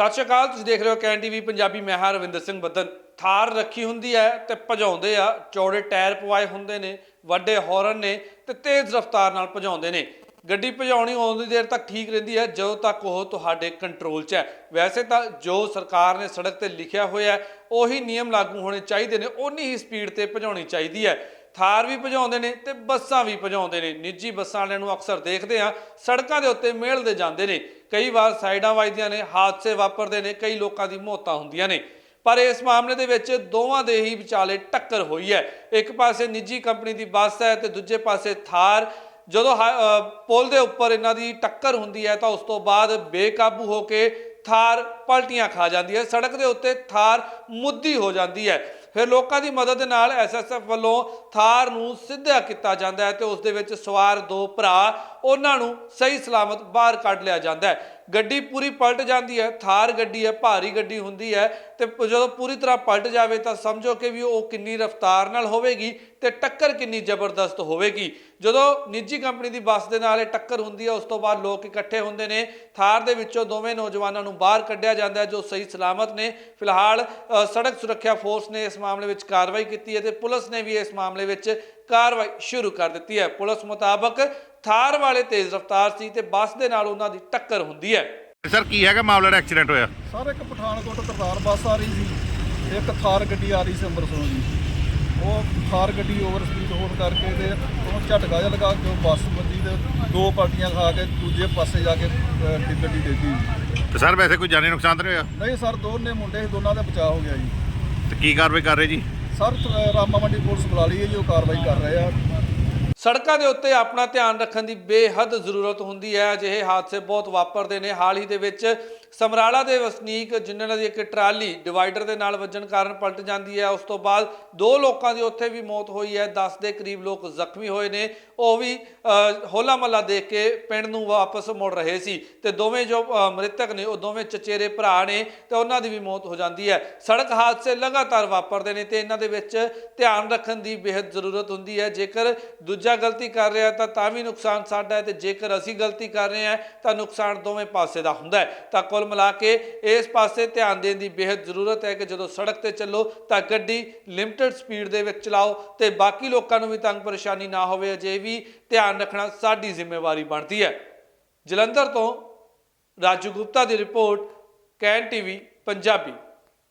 ਸਤਿ ਸ਼੍ਰੀ ਅਕਾਲ, ਤੁਸੀਂ ਦੇਖ ਰਹੇ ਹੋ ਕੈਨ ਟੀਵੀ ਪੰਜਾਬੀ, ਮੈਂ ਹਾਂ ਰਵਿੰਦਰ ਸਿੰਘ ਬੱਦਨ। ਥਾਰ ਰੱਖੀ ਹੁੰਦੀ ਹੈ ਤੇ ਭਜਾਉਂਦੇ ਆ, ਚੌੜੇ ਟਾਇਰ ਪਵਾਏ ਹੁੰਦੇ ਨੇ, ਵੱਡੇ ਹੌਰਨ ਨੇ ਤੇ ਤੇਜ਼ ਰਫ਼ਤਾਰ ਨਾਲ ਭਜਾਉਂਦੇ ਨੇ। ਗੱਡੀ ਭਜਾਉਣੀ ਉਨੀ ਦੇਰ ਤੱਕ ਠੀਕ ਰਹਿੰਦੀ ਹੈ, ਜਦੋਂ ਤੱਕ ਉਹ ਤੁਹਾਡੇ ਕੰਟਰੋਲ 'ਚ ਹੈ। ਵੈਸੇ ਤਾਂ ਜੋ ਸਰਕਾਰ ਨੇ ਸੜਕ ਤੇ ਲਿਖਿਆ ਹੋਇਆ ਉਹੀ ਨਿਯਮ ਲਾਗੂ ਹੋਣੇ ਚਾਹੀਦੇ ਨੇ ਉਨੀ ਹੀ ਸਪੀਡ ਤੇ ਭਜਾਉਣੀ ਚਾਹੀਦੀ ਹੈ। ਥਾਰ ਵੀ ਭਜਾਉਂਦੇ ਨੇ ਤੇ ਬੱਸਾਂ ਵੀ ਭਜਾਉਂਦੇ ਨੇ। ਨਿੱਜੀ ਬੱਸਾਂ ਵਾਲਿਆਂ ਨੂੰ ਅਕਸਰ ਦੇਖਦੇ ਆ ਸੜਕਾਂ ਦੇ ਉੱਤੇ ਮੇਲਦੇ ਜਾਂਦੇ ਨੇ। ਕਈ ਵਾਰ ਸਾਈਡਾਂ ਵੱਜਦੀਆਂ ਨੇ, ਹਾਦਸੇ ਵਾਪਰਦੇ ਨੇ, ਕਈ ਲੋਕਾਂ ਦੀ ਮੌਤਾਂ ਹੁੰਦੀਆਂ ਨੇ। ਪਰ ਇਸ ਮਾਮਲੇ ਦੇ ਵਿੱਚ ਦੋਵਾਂ ਦੇ ਹੀ ਵਿਚਾਲੇ ਟੱਕਰ ਹੋਈ ਹੈ। ਇੱਕ ਪਾਸੇ ਨਿੱਜੀ ਕੰਪਨੀ ਦੀ ਬੱਸ ਹੈ ਤੇ ਦੂਜੇ ਪਾਸੇ ਥਾਰ। ਜਦੋਂ ਹਾ- ਪੁਲ ਦੇ ਉੱਪਰ ਇਹਨਾਂ ਦੀ ਟੱਕਰ ਹੁੰਦੀ ਹੈ ਤਾਂ ਉਸ ਤੋਂ ਬਾਅਦ ਬੇਕਾਬੂ ਹੋ ਕੇ ਥਾਰ ਪਲਟੀਆਂ ਖਾ ਜਾਂਦੀ ਹੈ। ਸੜਕ ਦੇ ਉੱਤੇ ਥਾਰ ਮੁੱਦੀ ਹੋ ਜਾਂਦੀ ਹੈ। ਫਿਰ ਲੋਕਾਂ ਦੀ ਮਦਦ ਦੇ ਨਾਲ ਐਸਐਸਐਫ ਵੱਲੋਂ ਥਾਰ ਨੂੰ ਸਿੱਧਾ ਕੀਤਾ ਜਾਂਦਾ ਹੈ ਤੇ ਉਸ ਦੇ ਵਿੱਚ ਸਵਾਰ ਦੋ ਭਰਾ, ਉਹਨਾਂ ਨੂੰ ਸਹੀ ਸਲਾਮਤ ਬਾਹਰ ਕੱਢ ਲਿਆ ਜਾਂਦਾ ਹੈ। ਗੱਡੀ ਪੂਰੀ ਪਲਟ ਜਾਂਦੀ ਹੈ, ਥਾਰ ਗੱਡੀ ਹੈ, ਭਾਰੀ ਗੱਡੀ ਹੁੰਦੀ ਹੈ ਤੇ ਜਦੋਂ ਪੂਰੀ ਤਰ੍ਹਾਂ ਪਲਟ ਜਾਵੇ ਤਾਂ ਸਮਝੋ ਕਿ ਵੀ ਉਹ ਕਿੰਨੀ ਰਫ਼ਤਾਰ ਨਾਲ ਹੋਵੇਗੀ ਤੇ ਟੱਕਰ ਕਿੰਨੀ ਜ਼ਬਰਦਸਤ ਹੋਵੇਗੀ। ਜਦੋਂ ਨਿੱਜੀ ਕੰਪਨੀ ਦੀ ਬੱਸ ਦੇ ਨਾਲ ਇਹ ਟੱਕਰ ਹੁੰਦੀ ਹੈ, ਉਸ ਤੋਂ ਬਾਅਦ ਲੋਕ ਇਕੱਠੇ ਹੁੰਦੇ ਨੇ, ਥਾਰ ਦੇ ਵਿੱਚੋਂ ਦੋਵੇਂ ਨੌਜਵਾਨਾਂ ਨੂੰ ਬਾਹਰ ਕੱਢਿਆ ਜਾਂਦਾ ਹੈ, ਜੋ ਸਹੀ ਸਲਾਮਤ ਨੇ। ਫਿਲਹਾਲ ਸੜਕ ਸੁਰੱਖਿਆ ਫੋਰਸ ਨੇ ਇਸ ਮਾਮਲੇ ਵਿੱਚ ਕਾਰਵਾਈ ਕੀਤੀ ਹੈ ਤੇ ਪੁਲਿਸ ਨੇ ਵੀ ਇਸ ਮਾਮਲੇ ਵਿੱਚ ਕਾਰਵਾਈ ਸ਼ੁਰੂ ਕਰ ਦਿੱਤੀ ਹੈ। ਪੁਲਿਸ ਮੁਤਾਬਕ ਥਾਰ ਵਾਲੇ ਤੇਜ਼ ਰਫ਼ਤਾਰ ਸੀ ਤੇ ਬੱਸ ਦੇ ਨਾਲ ਉਹਨਾਂ ਦੀ ਟੱਕਰ ਹੁੰਦੀ ਹੈ। ਸਰ ਕੀ ਹੈਗਾ ਮਾਮਲਾ ਦਾ ਐਕਸੀਡੈਂਟ ਹੋਇਆ? ਸਰ ਇੱਕ ਪਠਾਨਕੋਟ ਕਰਤਾਰ ਬੱਸ ਆ ਰਹੀ ਸੀ। ਇੱਕ ਥਾਰ ਗੱਡੀ ਆ ਰਹੀ ਸੀ ਅੰਮ੍ਰਿਤਸਰੋਂ ਜੀ ਉਹ ਥਾਰ ਗੱਡੀ ਓਵਰ ਸਪੀਡ ਹੋਣ ਕਰਕੇ ਤੇ ਉਹ ਝਟਕਾ ਜਿਹਾ ਲਗਾ ਕੇ ਉਹ ਬੱਸ ਵੱਜੀ ਤੇ ਦੋ ਪਾਰਟੀਆਂ ਖਾ ਕੇ ਦੂਜੇ ਪਾਸੇ ਜਾ ਕੇ ਅਹ, ਗੱਡੀ ਡੇਗੀ। ਤੇ ਸਰ ਵੈਸੇ ਕੋਈ ਜਾਨੀ ਨੁਕਸਾਨ ਤਾਂ ਨਹੀਂ ਹੋਇਆ? ਨਹੀਂ ਸਰ ਦੋਨੇ ਮੁੰਡੇ ਸੀ ਦੋਨਾਂ ਦਾ ਬਚਾਅ ਹੋ ਗਿਆ ਜੀ। ਤੇ ਕੀ ਕਾਰਵਾਈ ਕਰ ਰਹੇ ਜੀ? ਸਰ ਰਾਮਾ ਮੰਡੀ ਪੁਲਿਸ ਬੁਲਾ ਲਈ ਹੈ ਜੀ ਉਹ ਕਾਰਵਾਈ ਕਰ ਰਹੇ ਆ। ਸੜਕਾਂ ਦੇ ਉੱਤੇ ਆਪਣਾ ਧਿਆਨ ਰੱਖਣ ਦੀ ਬੇਹੱਦ ਜ਼ਰੂਰਤ ਹੁੰਦੀ ਹੈ। ਅਜਿਹੇ ਹਾਦਸੇ ਬਹੁਤ ਵਾਪਰਦੇ ਨੇ। ਹਾਲ ਹੀ ਦੇ ਵਿੱਚ ਸਮਰਾਲਾ ਦੇ ਵਸਨੀਕ ਜਿਨ੍ਹਾਂ ਦੀ ਇੱਕ ਟਰਾਲੀ ਡਿਵਾਈਡਰ ਦੇ ਨਾਲ ਵੱਜਣ ਕਾਰਨ ਪਲਟ ਜਾਂਦੀ ਹੈ, ਉਸ ਤੋਂ ਬਾਅਦ ਦੋ ਲੋਕਾਂ ਦੀ ਉੱਥੇ ਵੀ ਮੌਤ ਹੋਈ ਹੈ 10 ਦੇ ਕਰੀਬ ਲੋਕ ਜ਼ਖਮੀ ਹੋਏ ਨੇ। ਉਹ ਵੀ ਹੋਲਾ ਮਹੱਲਾ ਦੇਖ ਕੇ ਪਿੰਡ ਨੂੰ ਵਾਪਸ ਮੁੜ ਰਹੇ ਸੀ ਤੇ ਦੋਵੇਂ ਜੋ ਮ੍ਰਿਤਕ ਨੇ, ਉਹ ਦੋਵੇਂ ਚਚੇਰੇ ਭਰਾ ਨੇ ਤੇ ਉਹਨਾਂ ਦੀ ਵੀ ਮੌਤ ਹੋ ਜਾਂਦੀ ਹੈ। ਸੜਕ ਹਾਦਸੇ ਲਗਾਤਾਰ ਵਾਪਰਦੇ ਨੇ ਤੇ ਇਹਨਾਂ ਦੇ ਵਿੱਚ ਧਿਆਨ ਰੱਖਣ ਦੀ ਬੇਹੱਦ ਜ਼ਰੂਰਤ ਹੁੰਦੀ ਹੈ। ਜੇਕਰ ਦੂਜਾ ਗਲਤੀ ਕਰ ਰਿਹਾ ਤਾਂ ਤਾਂ ਵੀ ਨੁਕਸਾਨ ਸਾਡਾ ਹੈ ਤੇ ਜੇਕਰ ਅਸੀਂ ਗਲਤੀ ਕਰ ਰਹੇ ਹਾਂ ਤਾਂ ਨੁਕਸਾਨ ਦੋਵੇਂ ਪਾਸੇ ਦਾ ਹੁੰਦਾ ਹੈ। ਤਾਂ ਕੁੱਲ ਮਿਲਾ ਕੇ ਇਸ ਪਾਸੇ ਧਿਆਨ ਦੇਣ ਦੀ ਬੇਹੱਦ ਜ਼ਰੂਰਤ ਹੈ ਕਿ ਜਦੋਂ ਸੜਕ ਤੇ ਚੱਲੋ ਤਾਂ ਗੱਡੀ ਲਿਮਟਿਡ ਸਪੀਡ ਦੇ ਵਿੱਚ ਚਲਾਓ ਤੇ ਬਾਕੀ ਲੋਕਾਂ ਨੂੰ ਵੀ ਤੰਗ ਪਰੇਸ਼ਾਨੀ ਨਾ ਹੋਵੇ, ਅਜੇ ਵੀ ਧਿਆਨ ਰੱਖਣਾ ਸਾਡੀ ਜ਼ਿੰਮੇਵਾਰੀ ਬਣਦੀ ਹੈ। ਜਲੰਧਰ ਤੋਂ ਰਾਜੂ ਗੁਪਤਾ ਦੀ ਰਿਪੋਰਟ, ਕੈਨ ਟੀਵੀ, ਪੰਜਾਬੀ।